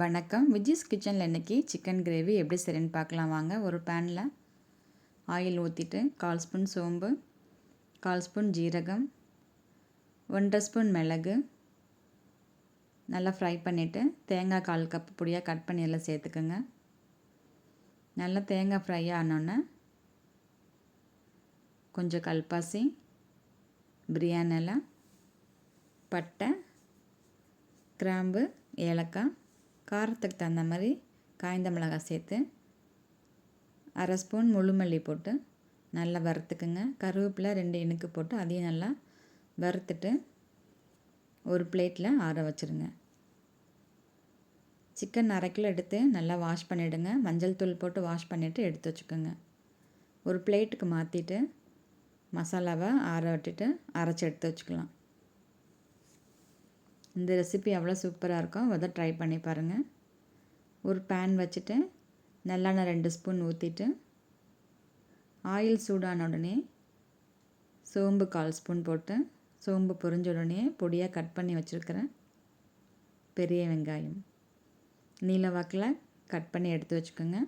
வணக்கம். விஜிஸ் கிச்சனில் இன்றைக்கி சிக்கன் கிரேவி எப்படி சரின்னு பார்க்கலாம். வாங்க ஒரு பேனில் ஆயில் ஊற்றிட்டு கால் ஸ்பூன் சோம்பு கால் ஸ்பூன் ஜீரகம் ஒன்றரை ஸ்பூன் மிளகு நல்லா ஃப்ரை பண்ணிவிட்டு தேங்காய் கால் கப் பொடியாக கட் பண்ணி எல்லாம் சேர்த்துக்கோங்க. நல்லா தேங்காய் ஃப்ரை ஆனோன்னே கொஞ்சம் கல்பாசி பிரியாணிலாம் பட்டை கிராம்பு ஏலக்காய் காரத்துக்கு தகுந்த மாதிரி காய்ந்த மிளகாய் சேர்த்து அரை ஸ்பூன் முழுமல்லி போட்டு நல்லா வறுத்துக்குங்க. கருவேப்பிலை ரெண்டு இணுக்கு போட்டு அதையும் நல்லா வறுத்துட்டு ஒரு பிளேட்டில் ஆற வச்சுருங்க. சிக்கன் அரை கிலோ எடுத்து நல்லா வாஷ் பண்ணிவிடுங்க மஞ்சள் தூள் போட்டு வாஷ் பண்ணிவிட்டு எடுத்து வச்சுக்கோங்க. ஒரு பிளேட்டுக்கு மாற்றிட்டு மசாலாவை ஆற விட்டுட்டு அரைச்சி எடுத்து வச்சுக்கலாம். இந்த ரெசிபி எவ்வளோ சூப்பராக இருக்கும் அதை ட்ரை பண்ணி பாருங்கள் ஒரு பேன் வச்சுட்டு நல்லெண்ணெய் ரெண்டு ஸ்பூன் ஊற்றிட்டு ஆயில் சூடான உடனே சோம்பு கால் ஸ்பூன் போட்டு சோம்பு பொரிஞ்ச உடனே பொடியாக கட் பண்ணி வச்சுருக்கிறேன் பெரிய வெங்காயம். நீல வாக்கில் கட் பண்ணி எடுத்து வச்சுக்கோங்க.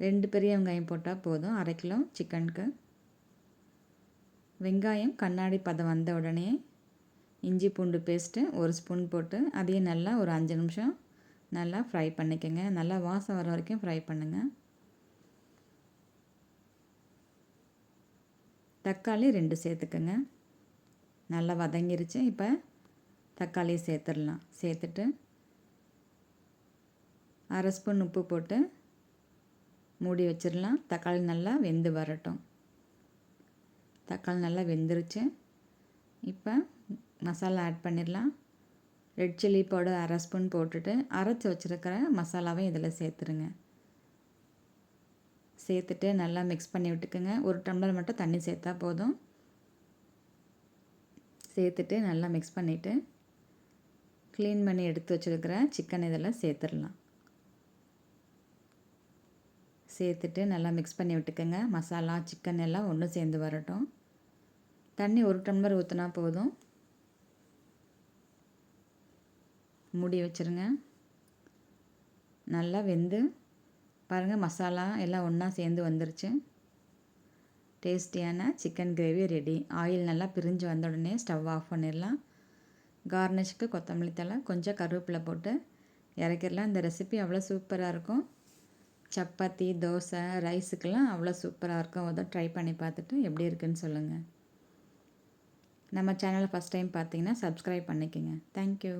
ரெண்டு பெரிய வெங்காயம் போட்டால் போதும். அரை கிலோ சிக்கனுக்கு வெங்காயம் கண்ணாடி பதம் வந்த உடனே இஞ்சி பூண்டு பேஸ்ட்டு ஒரு ஸ்பூன் போட்டு அதையும் நல்லா ஒரு அஞ்சு நிமிஷம் நல்லா ஃப்ரை பண்ணிக்கோங்க. நல்லா வாசம் வர வரைக்கும் ஃப்ரை பண்ணுங்கள் தக்காளி ரெண்டு சேர்த்துக்கோங்க. நல்லா வதங்கிருச்சு. இப்போ தக்காளியை சேர்த்துடலாம். சேர்த்துட்டு அரை ஸ்பூன் உப்பு போட்டு மூடி வச்சிடலாம். தக்காளி நல்லா வெந்து வரட்டும். தக்காளி நல்லா வெந்துருச்சு. இப்போ மசாலா ஆட் பண்ணிடலாம். ரெட் சில்லி பவுடர் அரை ஸ்பூன் போட்டுட்டு அரைச்சி வச்சுருக்கிற மசாலாவையும் இதில் சேர்த்துருங்க. சேர்த்துட்டு நல்லா மிக்ஸ் பண்ணி விட்டுக்குங்க. ஒரு டம்ளர் மட்டும் தண்ணி சேர்த்தா போதும். சேர்த்துட்டு நல்லா மிக்ஸ் பண்ணிவிட்டு க்ளீன் பண்ணி எடுத்து வச்சுருக்கிற சிக்கன் இதில் சேர்த்துடலாம். சேர்த்துட்டு நல்லா மிக்ஸ் பண்ணி விட்டுக்கோங்க. மசாலா சிக்கன் எல்லாம் ஒன்று சேர்ந்து வரட்டும். தண்ணி ஒரு டம்ளர் ஊற்றினா போதும். மூடி வச்சுருங்க. நல்லா வெந்து பாருங்கள் மசாலா எல்லாம் ஒன்றா சேர்ந்து வந்துருச்சு. டேஸ்டியான சிக்கன் கிரேவி ரெடி. ஆயில் நல்லா பிரிஞ்சு வந்த உடனே ஸ்டவ் ஆஃப் பண்ணிடலாம். கார்னிஷ்க்கு கொத்தமல்லி தலை கொஞ்சம் கருவேப்பிலை போட்டு இறக்கிடலாம். இந்த ரெசிபி அவ்வளோ சூப்பராக இருக்கும். சப்பாத்தி தோசை ரைஸுக்கெல்லாம் அவ்வளோ சூப்பராக இருக்கும். அதை ட்ரை பண்ணி பார்த்துட்டு எப்படி இருக்குன்னு சொல்லுங்கள் நம்ம சேனலை ஃபஸ்ட் டைம் பார்த்தீங்கன்னா சப்ஸ்கிரைப் பண்ணிக்கோங்க. Thank you